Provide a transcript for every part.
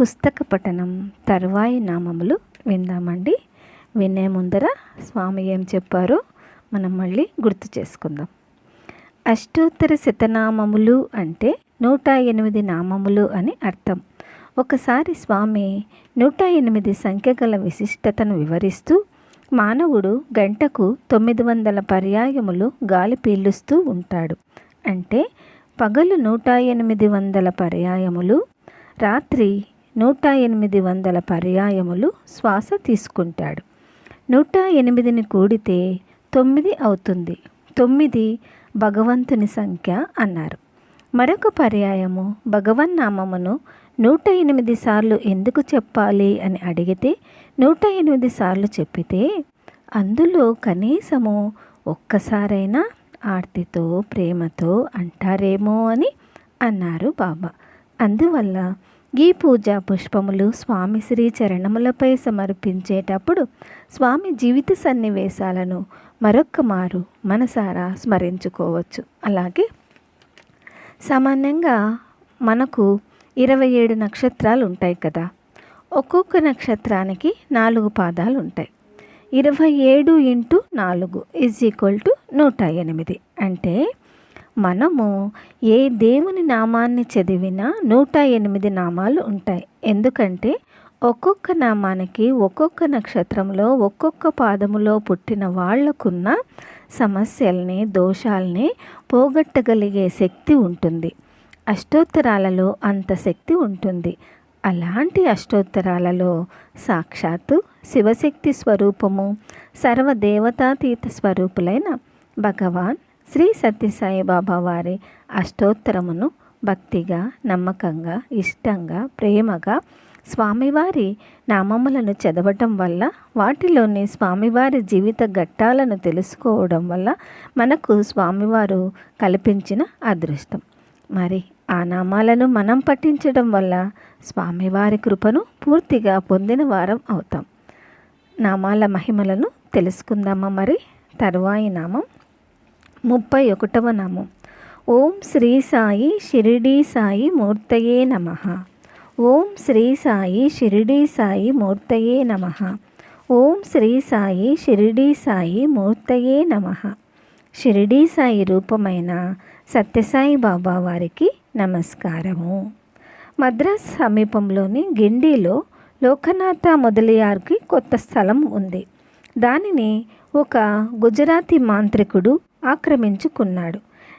పుస్తక పఠనం తరువాయి నామములు విందామండి. వినే ముందర స్వామి ఏం చెప్పారో మనం మళ్ళీ గుర్తు చేసుకుందాం. అష్టోత్తర శతనామములు అంటే నూట ఎనిమిది నామములు అని అర్థం. ఒకసారి స్వామి నూట ఎనిమిది సంఖ్య గల విశిష్టతను వివరిస్తూ మానవుడు గంటకు తొమ్మిది వందల పర్యాయములు గాలి పీలుస్తూ ఉంటాడు. అంటే పగలు నూట ఎనిమిది వందల పర్యాయములు రాత్రి నూట ఎనిమిది వందల పర్యాయములు శ్వాస తీసుకుంటాడు. నూట ఎనిమిదిని కూడితే తొమ్మిది అవుతుంది. తొమ్మిది భగవంతుని సంఖ్య అన్నారు. మరొక పర్యాయము భగవన్నామమును నూట ఎనిమిది సార్లు ఎందుకు చెప్పాలి అని అడిగితే నూట ఎనిమిది సార్లు చెప్పితే అందులో కనీసము ఒక్కసారైనా ఆర్తితో ప్రేమతో అంటారేమో అని అన్నారు బాబా. అందువల్ల ఈ పూజా పుష్పములు స్వామి శ్రీ చరణములపై సమర్పించేటప్పుడు స్వామి జీవిత సన్నివేశాలను మరొక్క మారు మనసారా స్మరించుకోవచ్చు. అలాగే సామాన్యంగా మనకు ఇరవై ఏడు నక్షత్రాలు ఉంటాయి కదా. ఒక్కొక్క నక్షత్రానికి నాలుగు పాదాలు ఉంటాయి ఇరవై ఏడు ఇంటూ నాలుగు ఈజ్ ఈక్వల్ టు నూట ఎనిమిది. అంటే మనము ఏ దేవుని నామాన్ని చదివినా నూట ఎనిమిది నామాలు ఉంటాయి. ఎందుకంటే ఒక్కొక్క నామానికి ఒక్కొక్క నక్షత్రంలో ఒక్కొక్క పాదములో పుట్టిన వాళ్ళకున్న సమస్యల్ని దోషాల్ని పోగొట్టగలిగే శక్తి ఉంటుంది. అష్టోత్తరాలలో అంత శక్తి ఉంటుంది. అలాంటి అష్టోత్తరాలలో సాక్షాత్తు శివశక్తి స్వరూపము సర్వదేవతాతీత స్వరూపులైన భగవాన్ శ్రీ సత్యసాయిబాబా వారి అష్టోత్తరమును భక్తిగా నమ్మకంగా ఇష్టంగా ప్రేమగా స్వామివారి నామములను చదవటం వల్ల వాటిలోని స్వామివారి జీవిత ఘట్టాలను తెలుసుకోవడం వల్ల మనకు స్వామివారు కల్పించిన అదృష్టం. మరి ఆ నామాలను మనం పఠించడం వల్ల స్వామివారి కృపను పూర్తిగా పొందిన వారం అవుతాం. నామాల మహిమలను తెలుసుకుందామా మరి? తరువాయి నామం ముప్పై ఒకటవ నామం. ఓం శ్రీ సాయి షిరిడీ సాయి మూర్తయే నమ. ఓం శ్రీ సాయి షిరిడీ సాయి మూర్తయే నమ. ఓం శ్రీ సాయి షిరిడీ సాయి మూర్తయే నమ. షిరిడీ సాయి రూపమైన సత్యసాయి బాబా వారికి నమస్కారము. మద్రాస్ సమీపంలోని గిండిలో లోకనాథ మొదలియార్కి కొత్త స్థలం ఉంది. దానిని ఒక గుజరాతీ మాంత్రికుడు ఆక్రమించుకున్నాడు.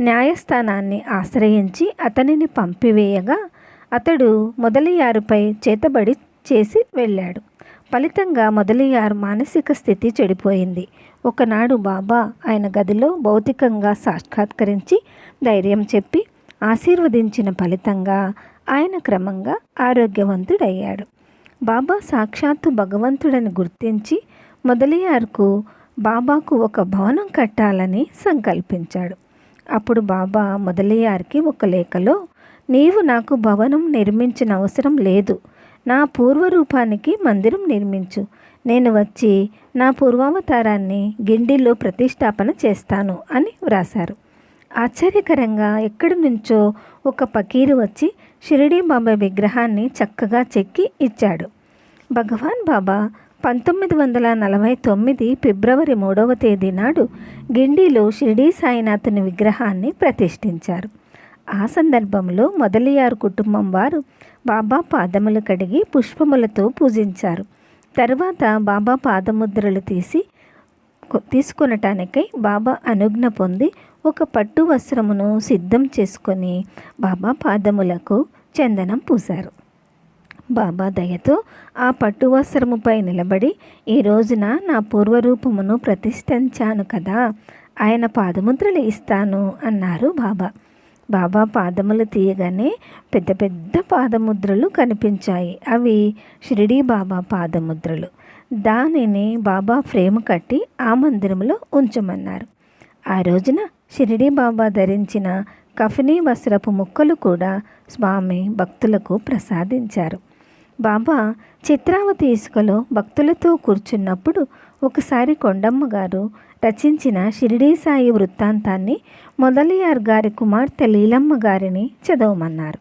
న్యాయస్థానాన్ని ఆశ్రయించి అతనిని పంపివేయగా అతడు మొదలియారుపై చేతబడి చేసి వెళ్ళాడు. ఫలితంగా మొదలియారు మానసిక స్థితి చెడిపోయింది. ఒకనాడు బాబా ఆయన గదిలో భౌతికంగా సాక్షాత్కరించి ధైర్యం చెప్పి ఆశీర్వదించిన ఫలితంగా ఆయన క్రమంగా ఆరోగ్యవంతుడయ్యాడు. బాబా సాక్షాత్తు భగవంతుడని గుర్తించి మొదలియార్కు బాబాకు ఒక భవనం కట్టాలని సంకల్పించాడు. అప్పుడు బాబా మొదలయ్యారికి ఒక లేఖలో నీవు నాకు భవనం నిర్మించిన అవసరం లేదు. నా పూర్వరూపానికి మందిరం నిర్మించు. నేను వచ్చి నా పూర్వావతారాన్ని గిండిలో ప్రతిష్టాపన చేస్తాను అని వ్రాశారు. ఆశ్చర్యకరంగా ఎక్కడి నుంచో ఒక పకీరు వచ్చి షిరిడీ బాబా విగ్రహాన్ని చక్కగా చెక్కి ఇచ్చాడు. భగవాన్ బాబా పంతొమ్మిది వందల నలభై తొమ్మిది ఫిబ్రవరి మూడవ తేదీ నాడు గిండిలో షిరిడీ సాయినాథుని విగ్రహాన్ని ప్రతిష్ఠించారు. ఆ సందర్భంలో మొదలియారు కుటుంబం వారు బాబా పాదములు కడిగి పుష్పములతో పూజించారు. తర్వాత బాబా పాదముద్రలు తీసి తీసుకొనటానికై బాబా అనుజ్ఞ పొంది ఒక పట్టు వస్త్రమును సిద్ధం చేసుకొని బాబా పాదములకు చందనం పూశారు. బాబా దయతో ఆ పట్టు వస్త్రముపై నిలబడి ఈ రోజున నా పూర్వరూపమును ప్రతిష్ఠించాను కదా ఆయన పాదముద్రలు ఇస్తాను అన్నారు బాబా. బాబా పాదములు తీయగానే పెద్ద పెద్ద పాదముద్రలు కనిపించాయి. అవి షిరిడీ బాబా పాదముద్రలు. దానిని బాబా ఫ్రేమ్ కట్టి ఆ మందిరంలో ఉంచమన్నారు. ఆ రోజున షిరిడీ బాబా ధరించిన కఫనీ వస్త్రపు ముక్కలు కూడా స్వామి భక్తులకు ప్రసాదించారు. బాబా చిత్రావతి ఇసుకలో భక్తులతో కూర్చున్నప్పుడు ఒకసారి కొండమ్మ గారు రచించిన షిరిడీ సాయి వృత్తాంతాన్ని మొదలియార్ గారి కుమార్తె లీలమ్మ గారిని చదవమన్నారు.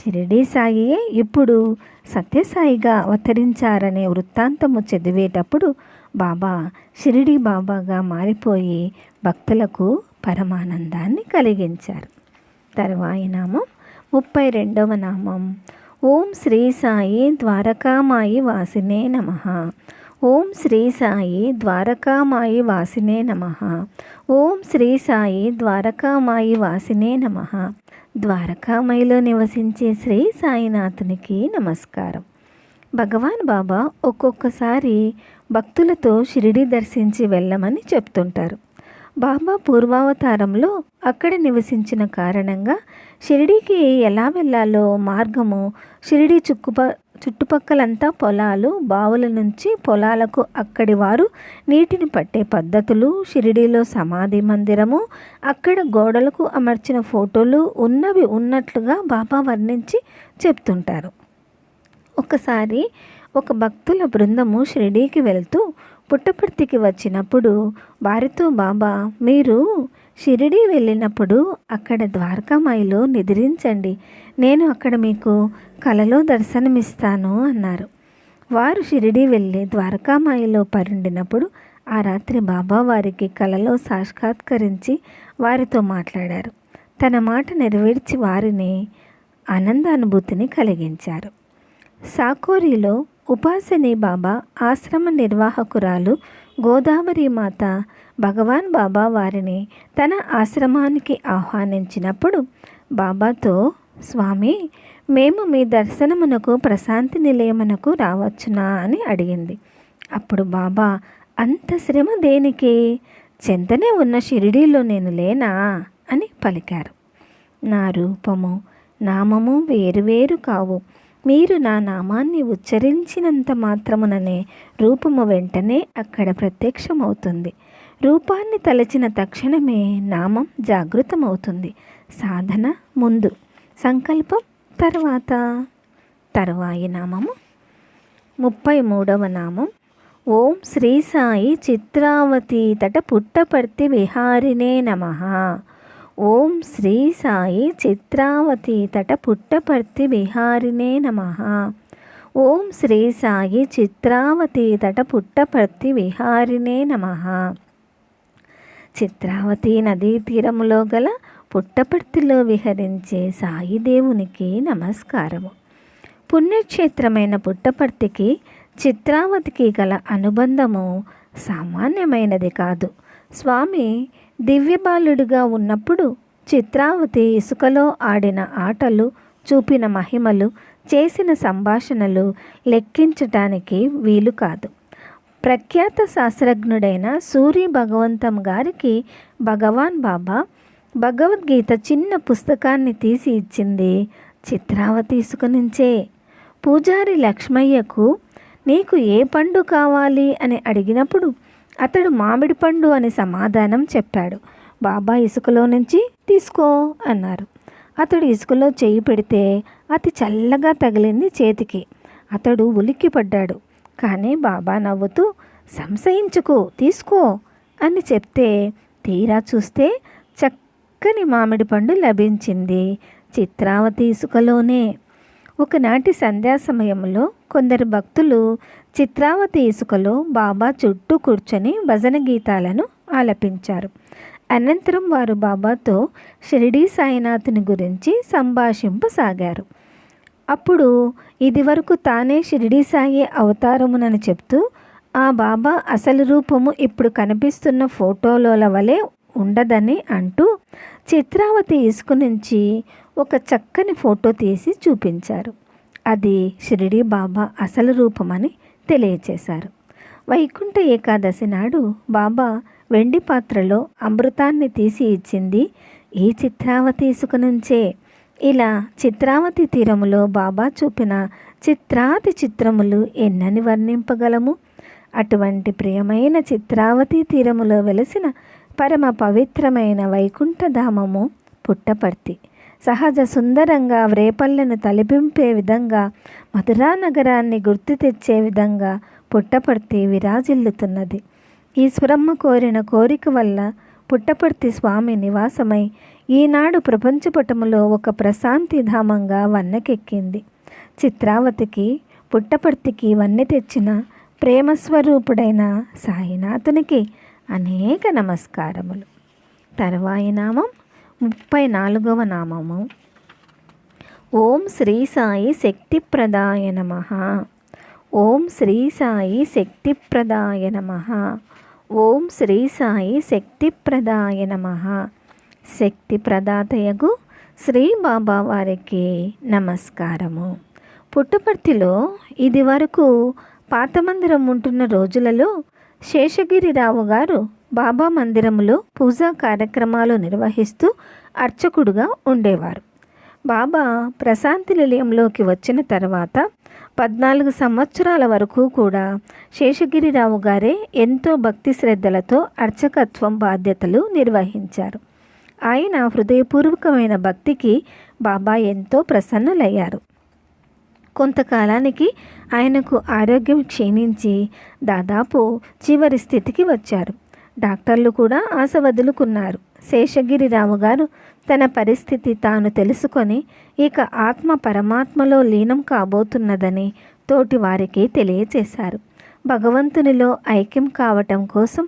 షిరిడీ సాయియే ఇప్పుడు సత్యసాయిగా అవతరించారనే వృత్తాంతము చదివేటప్పుడు బాబా షిరిడి బాబాగా మారిపోయి భక్తులకు పరమానందాన్ని కలిగించారు. తర్వాయి నామం ముప్పై రెండవ నామం. ఓం శ్రీ సాయి ద్వారకామాయి వాసినే నమ. ఓం శ్రీ సాయి ద్వారకామాయి వాసినే నమ. ఓం శ్రీ సాయి ద్వారకామాయి వాసినే నమ. ద్వారకామాయిలో నివసించే శ్రీ సాయినాథునికి నమస్కారం. భగవాన్ బాబా ఒక్కొక్కసారి భక్తులతో షిరిడి దర్శించి వెళ్ళమని చెప్తుంటారు. బాబా పూర్వావతారంలో అక్కడ నివసించిన కారణంగా షిరిడీకి ఎలా వెళ్ళాలో మార్గము షిరిడీ చుక్కుప చుట్టుపక్కలంతా పొలాలు బావుల నుంచి పొలాలకు అక్కడి వారు నీటిని పట్టే పద్ధతులు షిరిడీలో సమాధి మందిరము అక్కడ గోడలకు అమర్చిన ఫోటోలు ఉన్నవి ఉన్నట్లుగా బాబా వర్ణించి చెప్తుంటారు. ఒకసారి ఒక భక్తుల బృందము షిరిడీకి వెళ్తూ పుట్టపర్తికి వచ్చినప్పుడు వారితో బాబా మీరు షిరిడీ వెళ్ళినప్పుడు అక్కడ ద్వారకామాయిలో నిద్రించండి. నేను అక్కడ మీకు కలలో దర్శనమిస్తాను అన్నారు. వారు షిరిడీ వెళ్ళి ద్వారకామాయిలో పరుండినప్పుడు ఆ రాత్రి బాబా వారికి కలలో సాక్షాత్కరించి వారితో మాట్లాడారు. తన మాట నెరవేర్చి వారిని ఆనందానుభూతిని కలిగించారు. సాకోరిలో ఉపాసని బాబా ఆశ్రమ నిర్వాహకురాలు గోదావరి మాత భగవాన్ బాబా వారిని తన ఆశ్రమానికి ఆహ్వానించినప్పుడు బాబాతో స్వామి మేము మీ దర్శనమునకు ప్రశాంతి నిలయమునకు రావచ్చునా? అని అడిగింది. అప్పుడు బాబా అంత శ్రమ దేనికి? చెంతనే ఉన్న షిరిడీలో నేను లేనా? అని పలికారు. నా రూపము నామము వేరువేరు కావు. మీరు నా నామాన్ని ఉచ్చరించినంత మాత్రముననే రూపము వెంటనే అక్కడ ప్రత్యక్షమవుతుంది. రూపాన్ని తలచిన తక్షణమే నామం జాగృతమవుతుంది. సాధన ముందు. సంకల్పం తర్వాత. తరువాయి నామము. ముప్పై మూడవ నామం. ఓం శ్రీ సాయి చిత్రావతి తట పుట్టపర్తి విహారినే నమ. ఓం శ్రీ సాయి చిత్రావతి తట పుట్టపర్తి విహారినే నమ. ఓం శ్రీ సాయి చిత్రావతి తట పుట్టపర్తి విహారినే నమ. చిత్రావతి నదీ తీరములో గల పుట్టపర్తిలో విహరించే సాయిదేవునికి నమస్కారము. పుణ్యక్షేత్రమైన పుట్టపర్తికి చిత్రావతికి గల అనుబంధము సామాన్యమైనది కాదు. స్వామి దివ్యబాలుడిగా ఉన్నప్పుడు చిత్రావతి ఇసుకలో ఆడిన ఆటలు చూపిన మహిమలు చేసిన సంభాషణలు లెక్కించటానికి వీలు కాదు. ప్రఖ్యాత శాస్త్రజ్ఞుడైన సూరి భగవంతం గారికి భగవాన్ బాబా భగవద్గీత చిన్న పుస్తకాన్ని తీసి ఇచ్చింది చిత్రావతి ఇసుక నుంచే. పూజారి లక్ష్మయ్యకు నీకు ఏ పండు కావాలి? అని అడిగినప్పుడు అతడు మామిడి పండు అని సమాధానం చెప్పాడు. బాబా ఇసుకలో నుంచి తీసుకో అన్నారు. అతడు ఇసుకలో చేయి పెడితే అతి చల్లగా తగిలింది చేతికి. అతడు ఉలిక్కిపడ్డాడు కానీ బాబా నవ్వుతూ సంశయించుకో తీసుకో అని చెప్తే తీరా చూస్తే చక్కని మామిడి పండు లభించింది. చిత్రావతి ఇసుకలోనే. ఒకనాటి సంధ్యా సమయంలో కొందరు భక్తులు చిత్రావతి ఇసుకలో బాబా చుట్టూ కూర్చొని భజన గీతాలను ఆలపించారు. అనంతరం వారు బాబాతో షిరిడీ సాయినాథుని గురించి సంభాషింపసాగారు. అప్పుడు ఇదివరకు తానే షిరిడీ సాయి అవతారమునని చెప్తూ ఆ బాబా అసలు రూపము ఇప్పుడు కనిపిస్తున్న ఫోటోలోల వలె ఉండదని అంటూ చిత్రావతి ఇసుక నుంచి ఒక చక్కని ఫోటో తీసి చూపించారు. అది షిరిడి బాబా అసలు రూపమని తెలియచేశారు. వైకుంఠ ఏకాదశి నాడు బాబా వెండి పాత్రలో అమృతాన్ని తీసి ఇచ్చింది ఈ చిత్రావతి ఇసుక నుంచే. ఇలా చిత్రావతి తీరములో బాబా చూపిన చిత్రాతి చిత్రములు ఎన్నని వర్ణింపగలము? అటువంటి ప్రియమైన చిత్రావతి తీరములో వెలసిన పరమ పవిత్రమైన వైకుంఠధామము పుట్టపర్తి. సహజ సుందరంగా వ్రేపల్లను తలిపింపే విధంగా మధురా నగరాన్ని గుర్తు తెచ్చే విధంగా పుట్టపర్తి విరాజిల్లుతున్నది. ఈశ్వరమ్మ కోరిన కోరిక వల్ల పుట్టపర్తి స్వామి నివాసమై ఈనాడు ప్రపంచపటములో ఒక ప్రశాంతి ధామంగా వన్నెకెక్కింది. చిత్రావతికి పుట్టపర్తికి వన్నె తెచ్చిన ప్రేమస్వరూపుడైన సాయినాథునికి అనేక నమస్కారములు. తర్వాయి నామం ముప్పై నాలుగవ నామము. ఓం శ్రీ సాయి శక్తి ప్రదాయ నమ. ఓం శ్రీ సాయి శక్తి ప్రదాయ నమ. ఓం శ్రీ సాయి శక్తి ప్రదాయ నమ. శక్తి ప్రదాతయగు శ్రీ బాబా వారికి నమస్కారము. పుట్టపర్తిలో ఇది వరకు పాత మందిరం ఉంటున్న రోజులలో శేషగిరిరావు గారు బాబా మందిరంలో పూజా కార్యక్రమాలు నిర్వహిస్తూ అర్చకుడుగా ఉండేవారు. బాబా ప్రశాంతి నిలయంలోకి వచ్చిన తర్వాత పద్నాలుగు సంవత్సరాల వరకు కూడా శేషగిరిరావు గారే ఎంతో భక్తి శ్రద్ధలతో అర్చకత్వం బాధ్యతలు నిర్వహించారు. ఆయన హృదయపూర్వకమైన భక్తికి బాబా ఎంతో ప్రసన్నులయ్యారు. కొంతకాలానికి ఆయనకు ఆరోగ్యం క్షీణించి దాదాపు చివరి స్థితికి వచ్చారు. డాక్టర్లు కూడా ఆశ వదులుకున్నారు. శేషగిరిరావు గారు తన పరిస్థితి తాను తెలుసుకొని ఇక ఆత్మ పరమాత్మలో లీనం కాబోతున్నదని తోటి వారికి తెలియచేశారు. భగవంతునిలో ఐక్యం కావటం కోసం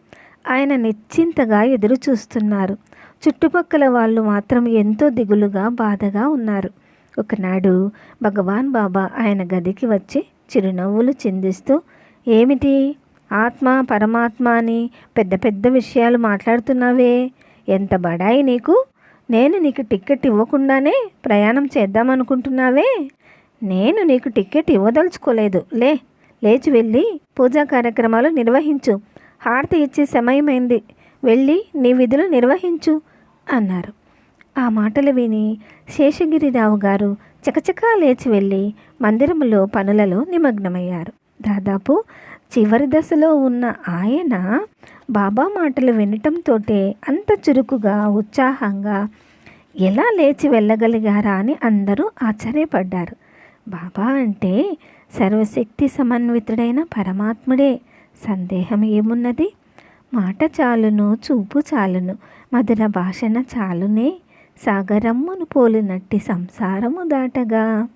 ఆయన నిశ్చింతగా ఎదురు చూస్తున్నారు చుట్టుపక్కల వాళ్ళు మాత్రం ఎంతో దిగులుగా బాధగా ఉన్నారు. ఒకనాడు భగవాన్ బాబా ఆయన గదికి వచ్చి చిరునవ్వులు చిందిస్తూ ఏమిటి? ఆత్మ పరమాత్మ అని పెద్ద పెద్ద విషయాలు మాట్లాడుతున్నావే? ఎంత బడాయి నీకు? నేను నీకు టికెట్ ఇవ్వకుండానే ప్రయాణం చేద్దామనుకుంటున్నావే? నేను నీకు టికెట్ ఇవ్వదలుచుకోలేదు. లే లేచి వెళ్ళి పూజా కార్యక్రమాలు నిర్వహించు. హారతి ఇచ్చే సమయమైంది. వెళ్ళి నీ విధులు నిర్వహించు అన్నారు. ఆ మాటలు విని శేషగిరిరావు గారు చకచకా లేచి వెళ్ళి మందిరంలో పనులలో నిమగ్నమయ్యారు. దాదాపు చివరి దశలో ఉన్న ఆయన బాబా మాటలు వినటంతోటే అంత చురుకుగా ఉత్సాహంగా ఎలా లేచి వెళ్ళగలిగారా అని అందరూ ఆశ్చర్యపడ్డారు. బాబా అంటే సర్వశక్తి సమన్వితుడైన పరమాత్ముడే. సందేహం ఏమున్నది? మాట చాలును చూపు చాలును మధుర భాషణ చాలునే. సాగరమ్మును పోలినట్టి సంసారము దాటగా.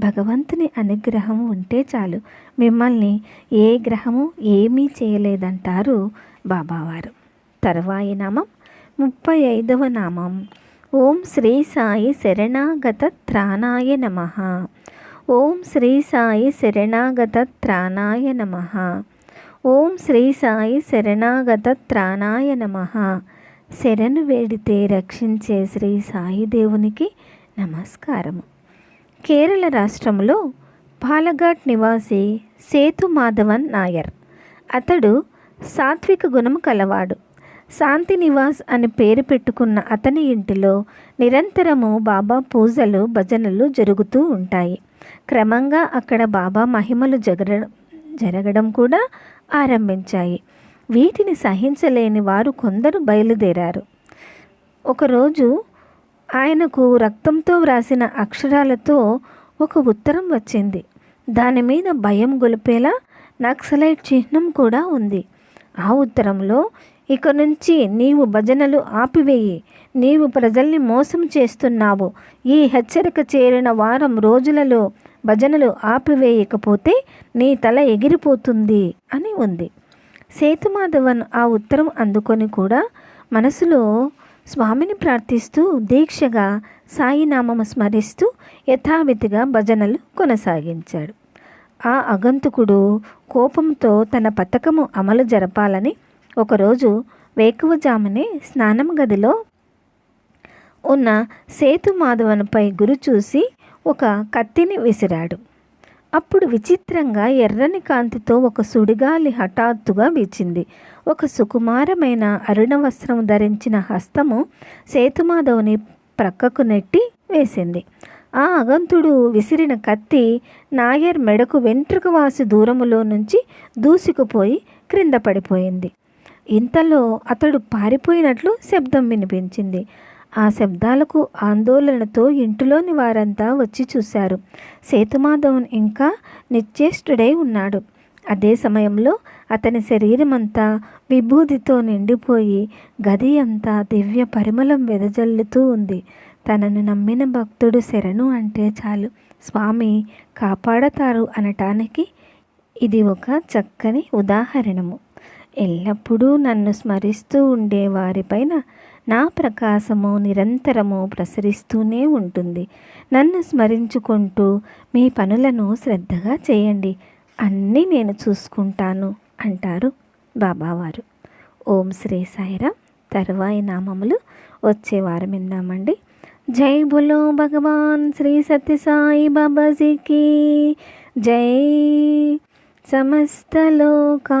భగవంతుని అనుగ్రహం ఉంటే చాలు. మిమ్మల్ని ఏ గ్రహము ఏమీ చేయలేదంటారు బాబావారు. తర్వాయి నామం ముప్పై ఐదవ నామం. ఓం శ్రీ సాయి శరణాగత త్రాణాయ నమ. ఓం శ్రీ సాయి శరణాగత త్రాణాయ నమ. ఓం శ్రీ సాయి శరణాగత త్రాణాయ నమ. శరణు వేడితే రక్షించే శ్రీ సాయి దేవునికి నమస్కారము. కేరళ రాష్ట్రంలో పాలఘాట్ నివాసి సేతు మాధవన్ నాయర్. అతడు సాత్విక గుణం కలవాడు. శాంతి నివాస్ అని పేరు పెట్టుకున్న అతని ఇంటిలో నిరంతరము బాబా పూజలు భజనలు జరుగుతూ ఉంటాయి. క్రమంగా అక్కడ బాబా మహిమలు జగర జరగడం కూడా ఆరంభించాయి. వీటిని సహించలేని వారు కొందరు బయలుదేరారు. ఒకరోజు ఆయనకు రక్తంతో వ్రాసిన అక్షరాలతో ఒక ఉత్తరం వచ్చింది. దాని మీద భయం గొలిపేలా నక్సలైట్ చిహ్నం కూడా ఉంది. ఆ ఉత్తరంలో ఇక నుంచి నీవు భజనలు ఆపివేయి. నీవు ప్రజల్ని మోసం చేస్తున్నావు. ఈ హెచ్చరిక చేరిన వారం రోజులలో భజనలు ఆపివేయకపోతే నీ తల ఎగిరిపోతుంది అని ఉంది. సేతుమాధవన్ ఆ ఉత్తరం అందుకొని కూడా మనసులో స్వామిని ప్రార్థిస్తూ దీక్షగా సాయినామము స్మరిస్తూ యథావిధిగా భజనలు కొనసాగించాడు. ఆ అగంతుకుడు కోపంతో తన పథకము అమలు జరపాలని ఒకరోజు వేకువజామునే స్నానం గదిలో ఉన్న సేతు మాధవన్పై గురి చూసి ఒక కత్తిని విసిరాడు. అప్పుడు విచిత్రంగా ఎర్రని కాంతితో ఒక సుడిగాలి హఠాత్తుగా వీచింది. ఒక సుకుమారమైన అరుణ వస్త్రం ధరించిన హస్తము సేతుమాధవుని ప్రక్కకు నెట్టి వేసింది. ఆ అగంతుడు విసిరిన కత్తి నాయర్ మెడకు వెంట్రుక వాసి దూరములో నుంచి దూసుకుపోయి క్రింద పడిపోయింది. ఇంతలో అతడు పారిపోయినట్లు శబ్దం వినిపించింది. ఆ శబ్దాలకు ఆందోళనతో ఇంటిలోని వారంతా వచ్చి చూశారు. సేతుమాధవన్ ఇంకా నిశ్చేష్టుడై ఉన్నాడు. అదే సమయంలో అతని శరీరమంతా విభూతితో నిండిపోయి గది అంతా దివ్య పరిమళం వెదజల్లుతూ ఉంది. తనను నమ్మిన భక్తుడు శరణు అంటే చాలు. స్వామి కాపాడతారు అనటానికి ఇది ఒక చక్కని ఉదాహరణము. ఎల్లప్పుడూ నన్ను స్మరిస్తూ ఉండే వారిపైన నా ప్రకాశము నిరంతరము ప్రసరిస్తూనే ఉంటుంది. నన్ను స్మరించుకుంటూ మీ పనులను శ్రద్ధగా చేయండి. అన్నీ నేను చూసుకుంటాను అంటారు బాబావారు. ఓం శ్రీ సాయిరామ్ తరువాయి నామములు వచ్చే వారం విందామండి. జై బులో భగవాన్ శ్రీ సత్యసాయి బాబాజీకి. జై సమస్తలోకా